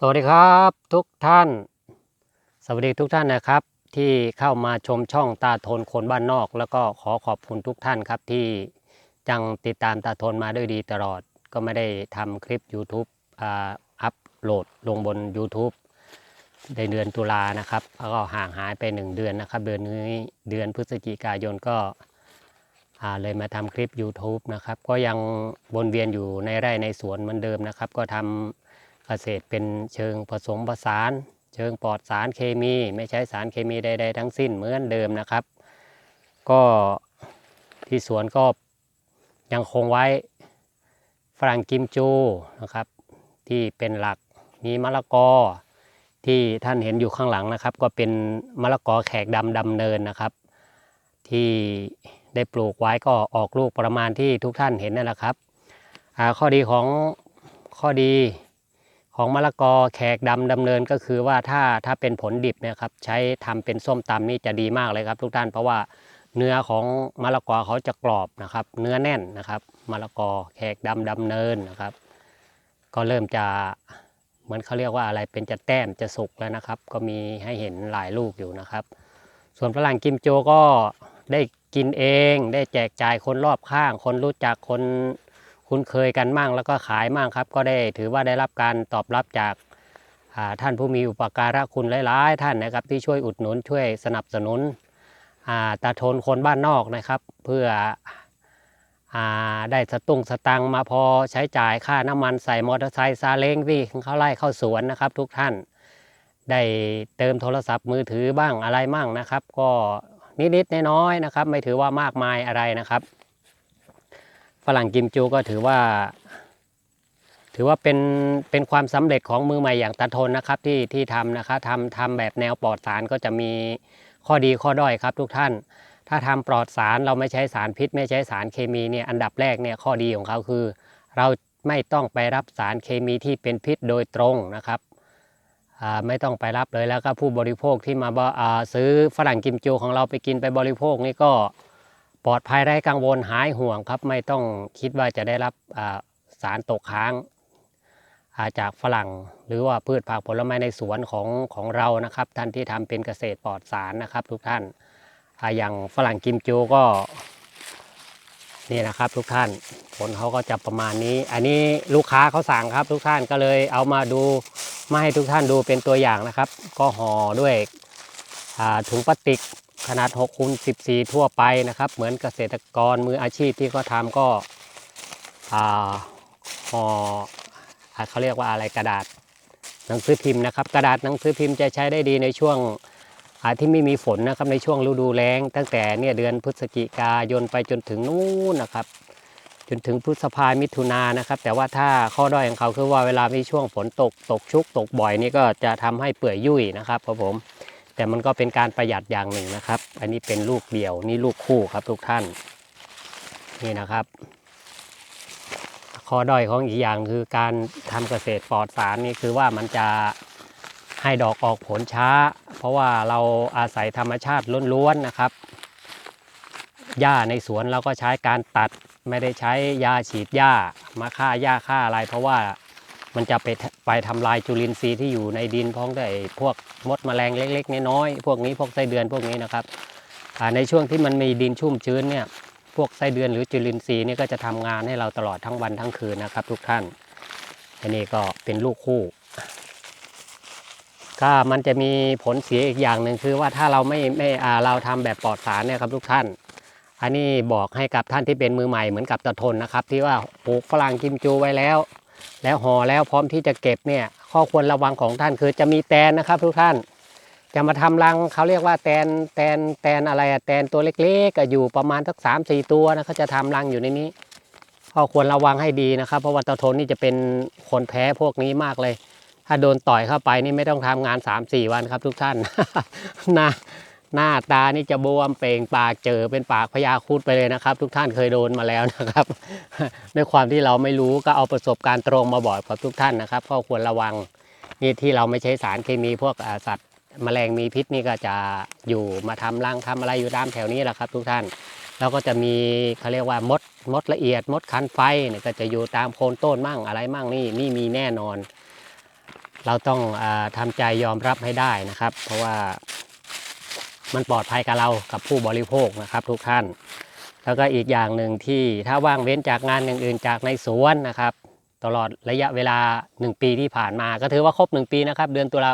สวัสดีครับทุกท่าน สวัสดีทุกท่านนะครับ ที่เข้ามาชมช่องตาโทนคนบ้านนอก แล้วก็ขอขอบคุณทุกท่านครับที่ยังติดตามตาโทนมาด้วยดีตลอด ก็ไม่ได้ทำคลิป YouTube อ่าอัพโหลดลงบน YouTube ในเดือนตุลานะครับแล้วก็ห่างหายไป 1 เดือนนะครับ เดือนนี้เดือนพฤศจิกายนก็อ่าเลยมาทำคลิป YouTube นะครับ ก็ยังวนเวียนอยู่ในไร่ในสวนเหมือนเดิมนะครับ ก็ทำ เกษตรเป็นเชิงผสมผสาน เชิงปลอดสารเคมี ไม่ใช้สารเคมีใด ๆ ทั้งสิ้นเหมือนเดิมนะครับ ก็ที่สวนก็ยังคงไว้ฝรั่งกิมจูนะครับ ที่เป็นหลักมีมะละกอที่ท่านเห็นอยู่ข้างหลังนะครับ ก็เป็นมะละกอแขกดำดำเนินนะครับ ที่ได้ปลูกไว้ก็ออกลูกประมาณที่ทุกท่านเห็นนั่นแหละครับข้อดีของข้อดี ของมะละกอแขกดำดำเนินก็คือว่าถ้าถ้าเป็นผลดิบเนะครับใช้ทำเป็นส้มตำนี่จะดีมากเลยครับทุกท่านเพราะว่าเนื้อของมะละกอเขาจะกรอบนะครับ เนื้อแน่นนะครับมะละกอแขกดำดำเนินนะครับ ก็เริ่มจะเหมือนเขาเรียกว่าอะไรเป็นจะแต้มจะสุกแล้วนะครับ ก็มีให้เห็นหลายลูกอยู่นะครับ ส่วนฝรั่งกิมโจก็ได้กินเอง ได้แจกจ่ายคนรอบข้าง คนรู้จักคน คุ้นเคยกันมั่งแล้วก็ขายมั่งครับ ก็ได้ถือว่าได้รับการตอบรับจากาท่านผู้มีอุปการะคุณหลาย ๆ ท่านนะครับที่ช่วยอุดหนุนช่วยสนับสนุนอ่าตาทนคนบ้านนอกนะครับ เพื่ออได้สตุ้งสตังมาพอใช้จ่ายค่าน้ำมันใส่มอเตอร์ไซค์ซาเล้งวิ่งเข้าไล่เข้าสวนนะครับ ทุกท่านได้เติมโทรศัพท์มือถือบ้างอะไรมั่งนะครับ ก็นิดๆน้อยๆนะครับ ไม่ถือว่ามากมายอะไรนะครับ ฝรั่งกิมจูก็ถือว่า ถือว่าเป็นเป็นความสำเร็จของมือใหม่อย่างตาทนนะครับที่ที่ทำนะครับทำทำแบบแนวปลอดสารก็จะมีข้อดีข้อด้อยครับทุกท่าน ถ้าทำปลอดสารเราไม่ใช้สารพิษ ไม่ใช้สารเคมีเนี่ยอันดับแรกเนี่ยข้อดีของเขาคือ เราไม่ต้องไปรับสารเคมีที่เป็นพิษโดยตรงนะครับไม่ต้องไปรับเลยแล้วก็ผู้บริโภคที่มาาซื้อฝรั่งกิมจูของเราไปกินไปบริโภคนี่ก็ ปลอดภัยไร้กังวลหายห่วงครับ ไม่ต้องคิดว่าจะได้รับสารตกค้างาจากฝรั่ง หรือว่าพืชผักผลไม้ในสวนของของเรานะครับ ท่านที่ทำเป็นเกษตรปลอดสารนะครับ ทุกท่านออย่างฝรั่งกิมจูก็นี่นะครับทุกท่านผลเขาก็จะประมาณนี้ อันนี้ลูกค้าเขาสั่งครับทุกท่านก็เลยเอามาดูมาให้ทุกท่านดูเป็นตัวอย่างนะครับ ก็ห่อด้วยถุงพลาสติก ขนาด6คูณ14 ทั่วไปนะครับ เหมือนเกษตรกรมืออาชีพที่เขาทำก็ห่อเขาเรียกว่าอะไรกระดาษหนังสือพิมพ์นะครับ กระดาษหนังสือพิมพ์จะใช้ได้ดีในช่วงที่ไม่มีฝนนะครับในช่วงฤดูแล้ง ตั้งแต่เนี่ยเดือนพฤศจิกายนไปจนถึงนู้นนะครับ จนถึงพฤษภามิถุนายนนะครับ แต่ว่าถ้าข้อด้อยของเขาคือว่าเวลามีช่วงฝนตกตกชุกตกบ่อยนี่ก็จะทำให้เปื่อยยุ่ยนะครับครับผม แต่มันก็เป็นการประหยัดอย่างหนึ่งนะครับ อันนี้เป็นลูกเดี่ยวนี่ลูกคู่ครับทุกท่าน นี่นะครับ ข้อด้อยของอีกอย่างคือการทำเกษตรปลอดสารนี่คือว่ามันจะให้ดอกออกผลช้า เพราะว่าเราอาศัยธรรมชาติล้วนๆนะครับหญ้าในสวนเราก็ใช้การตัดไม่ได้ใช้ยาฉีดหญ้ามาฆ่าหญ้าฆ่าอะไร เพราะว่า มันจะไปไปทำลายจุลินทรีย์ที่อยู่ในดินพ้องด้วยพวกมดแมลงเล็ก ๆ น้อยๆพวกนี้พวกไส้เดือนพวกนี้นะครับในช่วงที่มันมีดินชุ่มชื้นเนี่ยพวกไส้เดือนหรือจุลินทรีย์นี่ก็จะทำงานให้เราตลอดทั้งวันทั้งคืนนะครับ ทุกท่าน อันนี้ก็เป็นลูกคู่ก็มันจะมีผลเสียอีกอย่างหนึ่งคือว่าถ้าเราไม่ไม่อ่าเราทำแบบปลอดสารเนี่ยครับทุกท่าน อันนี้บอกให้กับท่านที่เป็นมือใหม่เหมือนกับตะทนนะครับ ที่ว่าปลูกฝรั่งกิมจูไว้แล้ว แล้วห่อแล้วพร้อมที่จะเก็บเนี่ยข้อควรระวังของท่านคือจะมีแตนนะครับ ทุกท่าน จะมาทำรังเขาเรียกว่าแตนแตนแตนอะไรอะแตนตัวเล็กๆอยู่ประมาณสักสามสี่ตัวนะเขาจะทำรังอยู่ในนี้ข้อควรระวังให้ดีนะครับ เพราะว่าตะทนนี่จะเป็นคนแพ้พวกนี้มากเลย ถ้าโดนต่อยเข้าไปนี่ไม่ต้องทำงานสามสี่วันครับ ทุกท่านน้า หน้าตานี่จะบวมเป่งปากเจอเป็นปากพญาครุดไปเลยนะครับ ทุกท่านเคยโดนมาแล้วนะครับ ด้วยความที่เราไม่รู้ก็เอาประสบการณ์ตรงมาบอกกับทุกท่านนะครับ ก็ควรระวังนี่ที่เราไม่ใช้สารเคมีพวกสัตว์แมลงมีพิษนี่ก็จะอยู่มาทำรังทำอะไรอยู่ตามแถวนี้แหละครับ ทุกท่านแล้วก็จะมีเขาเรียกว่ามดมดละเอียดมดคันไฟเนี่ยก็จะอยู่ตามโคนต้นมั่งอะไรมั่งนี่นี่มีแน่นอน เราต้องอาทำใจยอมรับให้ได้นะครับ เพราะว่า มันปลอดภัยกับเรากับผู้บริโภคนะครับทุกท่าน แล้วก็อีกอย่างหนึ่งที่ถ้าว่างเว้นจากงานอย่างอื่นจากในสวนนะครับ ตลอดระยะเวลา 1 ปีที่ผ่านมา ก็ถือว่าครบ 1 ปีนะครับ เดือนตุลา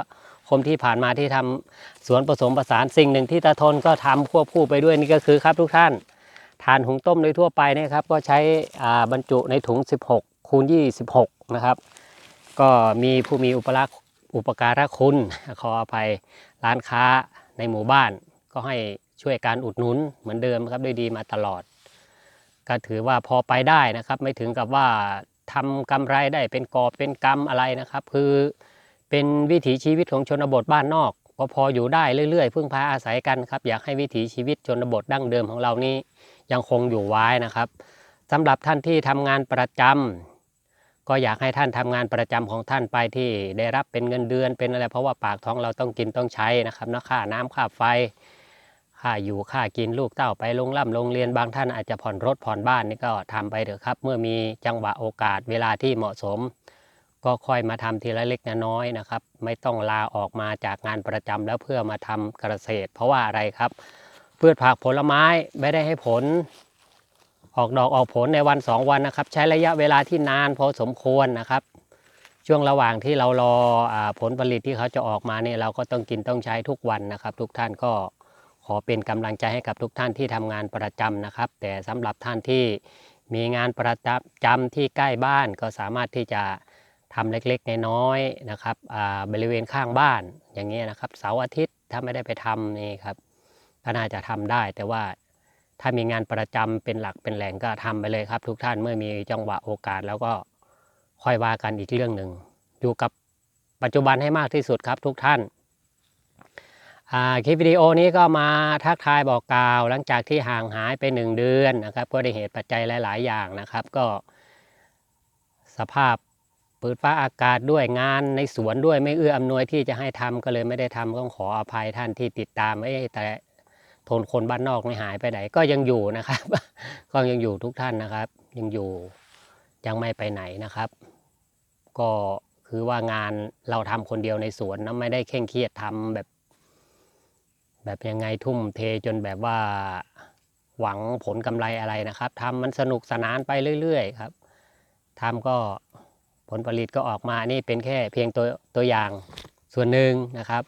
คมที่ผ่านมาที่ทำสวนผสมผสานสิ่งหนึ่งที่ตาทนก็ทำควบคู่ไปด้วยนี่ก็คือครับทุกท่านทานหุงต้มโดยทั่วไปเนะครับก็ใช้อ่าบรรจุในถุง 16 คูณ 26 นะครับ ก็มีผู้มีอุปรักอุปการะคุณขออภัยร้านค้า ในหมู่บ้านก็ให้ช่วยการอุดหนุนเหมือนเดิมครับด้วยดีมาตลอด ก็ถือว่าพอไปได้นะครับ ไม่ถึงกับว่าทำกำไรได้เป็นกอบเป็นกำอะไรนะครับ คือเป็นวิถีชีวิตของชนบทบ้านนอก ก็พออยู่ได้เรื่อยๆพึ่งพาอาศัยกันครับ อยากให้วิถีชีวิตชนบทดั้งเดิมของเรานี้ยังคงอยู่ไว้นะครับสำหรับท่านที่ทำงานประจำ ก็อยากให้ท่านทำงานประจำของท่านไปที่ได้รับเป็นเงินเดือนเป็นอะไรเพราะว่าปากท้องเราต้องกินต้องใช้นะครับนะค่าน้ำค่าไฟค่าอยู่ค่ากินลูกเต้าไปโรงล่ำโรงเรียนบางท่านอาจจะผ่อนรถผ่อนบ้านนี่ก็ทำไปเถอะครับ เมื่อมีจังหวะโอกาสเวลาที่เหมาะสม ก็ค่อยมาทำทีละเล็กน้อยนะครับ ไม่ต้องลาออกมาจากงานประจำแล้วเพื่อมาทำเกษตร เพราะว่าอะไรครับพืชผักผลไม้ไม่ได้ให้ผล ออกดอกออกผลในวันสองวันนะครับ ใช้ระยะเวลาที่นานพอสมควรนะครับ ช่วงระหว่างที่เรารออผลผลิตที่เขาจะออกมาเนี่ยเราก็ต้องกินต้องใช้ทุกวันนะครับ ทุกท่านก็ขอเป็นกำลังใจให้กับทุกท่านที่ทำงานประจำนะครับ แต่สำหรับท่านที่มีงานประจำที่ใกล้บ้านก็สามารถที่จะทำเล็กๆน้อยๆนะครับบริเวณข้างบ้านอย่างนี้ยนะครับ เสาร์อาทิตย์ถ้าไม่ได้ไปทำนี่ครับก็น่าจะทำได้แต่ว่า ถ้ามีงานประจำเป็นหลักเป็นแหล่งก็ทำไปเลยครับ ทุกท่านเมื่อมีจังหวะโอกาส แล้วก็ค่อยว่ากันอีกเรื่องหนึ่งอยู่กับปัจจุบันให้มากที่สุดครับทุกท่านคลิปวิดีโอนี้ก็มาทักทายบอกกล่าว หลังจากที่ห่างหายไปหนึ่งเดือนนะครับก็ได้เหตุปัจจัยหลาย ๆ อย่างนะครับ ก็สภาพเปิดฟ้าอากาศด้วยงานในสวนด้วยไม่เอื้ออำนวยที่จะให้ทำก็เลยไม่ได้ทำต้องขออภัยท่านที่ติดตามเอ้แต่ ทนคนบ้านนอกไม่หายไปไหน ก็ยังอยู่นะครับ ก็ยังอยู่ทุกท่านนะครับ ยังอยู่ยังไม่ไปไหนนะครับ ก็คือว่างานเราทำคนเดียวในสวนนะไม่ได้เคร่งเครียดทำแบบ แบบยังไงทุ่มเทจนแบบว่าหวังผลกำไรอะไรนะครับทำมันสนุกสนานไปเรื่อยๆครับทำก็ผลผลิตก็ออกมานี่เป็นแค่เพียงตัวตัวอย่างส่วนหนึ่งนะครับ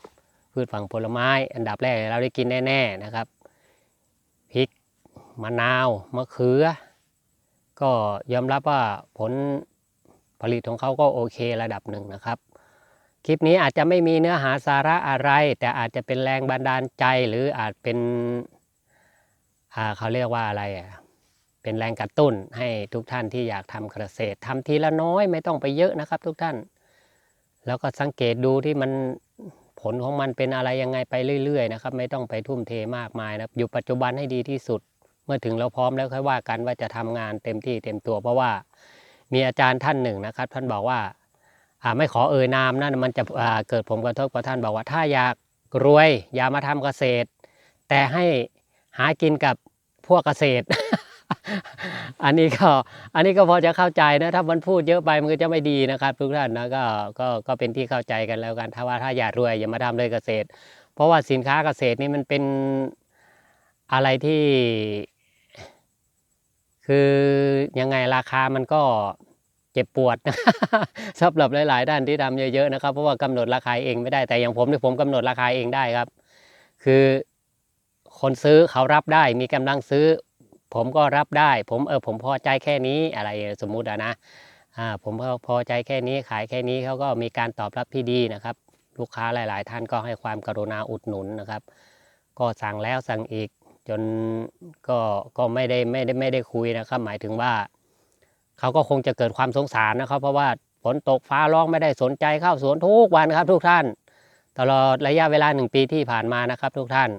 พืชฝั่งผลไม้ อันดับแรกเราได้กินแน่ๆนะครับพริกมะนาวมะเขือ ก็ยอมรับว่าผลผลิตของเขาก็โอเคระดับหนึ่งนะครับ คลิปนี้อาจจะไม่มีเนื้อหาสาระอะไร แต่อาจจะเป็นแรงบันดาลใจหรืออาจเป็นเขาเรียกว่าอะไรอะเป็นแรงกระตุ้นให้ทุกท่านที่อยากทำเกษตรทำทีละน้อยไม่ต้องไปเยอะนะครับ ทุกท่าน แล้วก็สังเกตดูที่มัน ผลของมันเป็นอะไรยังไงไปเรื่อยๆนะครับไม่ต้องไปทุ่มเทมากมายนะครับอยู่ปัจจุบันให้ดีที่สุด เมื่อถึงเราพร้อมแล้วค่อยว่ากันว่าจะทำงานเต็มที่เต็มตัวเพราะว่ามีอาจารย์ท่านหนึ่งนะครับ ท่านบอกว่าไม่ขอเอ่ยนามนะมันจะเกิดผลกระทบกับท่านบอกว่าถ้าอยากรวยอย่ามาทำเกษตร แต่ให้หากินกับพวกเกษตร อันนี้ก็อันนี้ก็พอจะเข้าใจนะถ้ามันพูดเยอะไปมันก็จะไม่ดีนะครับ ทุกท่านนะก็ก็ก็เป็นที่เข้าใจกันแล้วกันถ้าว่าถ้าอยากรวยอย่ามาทำเลยเกษตร เพราะว่าสินค้าเกษตรนี่มันเป็นอะไรที่ คือยังไงราคามันก็เจ็บปวดสำหรับหลาย ๆ ด้านที่ทำเยอะๆนะครับ เพราะว่ากำหนดราคาเองไม่ได้แต่อย่างผมเนี่ยผมกำหนดราคาเองได้ครับ คือคนซื้อเขารับได้มีกำลังซื้อ ผมก็รับได้ ผมเออผมพอใจแค่นี้อะไรสมมุติอะนะอ่าผมก็พอใจแค่นี้ขายแค่นี้เขาก็มีการตอบรับที่ดีนะครับ ลูกค้าหลาย ๆ ท่านก็ให้ความกรุณาอุดหนุนนะครับ ก็สั่งแล้วสั่งอีกจนก็ก็ไม่ได้ไม่ได้ไม่ได้คุยนะครับ หมายถึงว่าเขาก็คงจะเกิดความสงสารนะครับ เพราะว่าฝนตกฟ้าร้องไม่ได้สนใจเข้าสวนทุกวันครับ ทุกท่าน ตลอดระยะเวลาหนึ่งปีที่ผ่านมานะครับ ทุกท่าน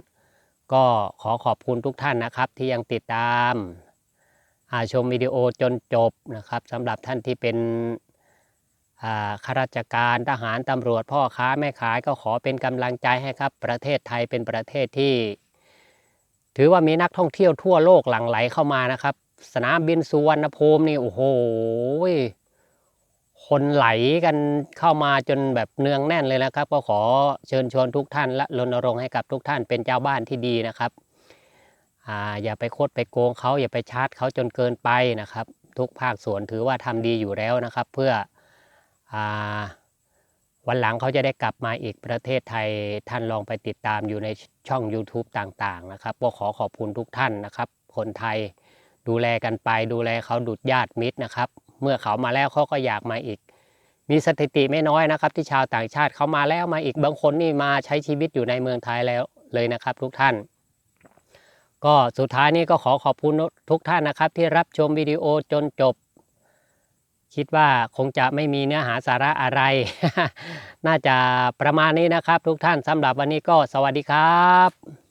ก็ขอขอบคุณทุกท่านนะครับที่ยังติดตามอาชมวิดีโอจนจบนะครับสำหรับท่านที่เป็นข้าราชการทหารตำรวจพ่อค้าแม่ขายก็ขอเป็นกำลังใจให้ครับ ประเทศไทยเป็นประเทศที่ ถือว่ามีนักท่องเที่ยวทั่วโลกหลั่งไหลเข้ามานะครับ สนามบินสุวรรณภูมินี่โอ้โห คนไหลกันเข้ามาจนแบบเนืองแน่นเลยนะครับ ก็ขอเชิญชวนทุกท่านและรณรงค์ให้กับทุกท่านเป็นเจ้าบ้านที่ดีนะครับออย่าไปโคดไปโกงเขาอย่าไปชาร์จเขาจนเกินไปนะครับ ทุกภาคส่วนถือว่าทำดีอยู่แล้วนะครับ เพื่ออวันหลังเขาจะได้กลับมาอีกประเทศไทยท่านลองไปติดตามอยู่ในช่อง YouTube ต่างๆนะครับก็ขอขอบคุณทุกท่านนะครับ คนไทยดูแลกันไปดูแลเขาดุดญาติมิตรนะครับ เมื่อเขามาแล้วเขาก็อยากมาอีก มีสถิติไม่น้อยนะครับ ที่ชาวต่างชาติเขามาแล้วมาอีกบางคนนี่มาใช้ชีวิตอยู่ในเมืองไทยแล้วเลยนะครับ ทุกท่าน ก็สุดท้ายนี้ก็ขอขอบคุณทุกท่านนะครับ ที่รับชมวิดีโอจนจบ คิดว่าคงจะไม่มีเนื้อหาสาระอะไร น่าจะประมาณนี้นะครับ ทุกท่านสำหรับวันนี้ก็สวัสดีครับ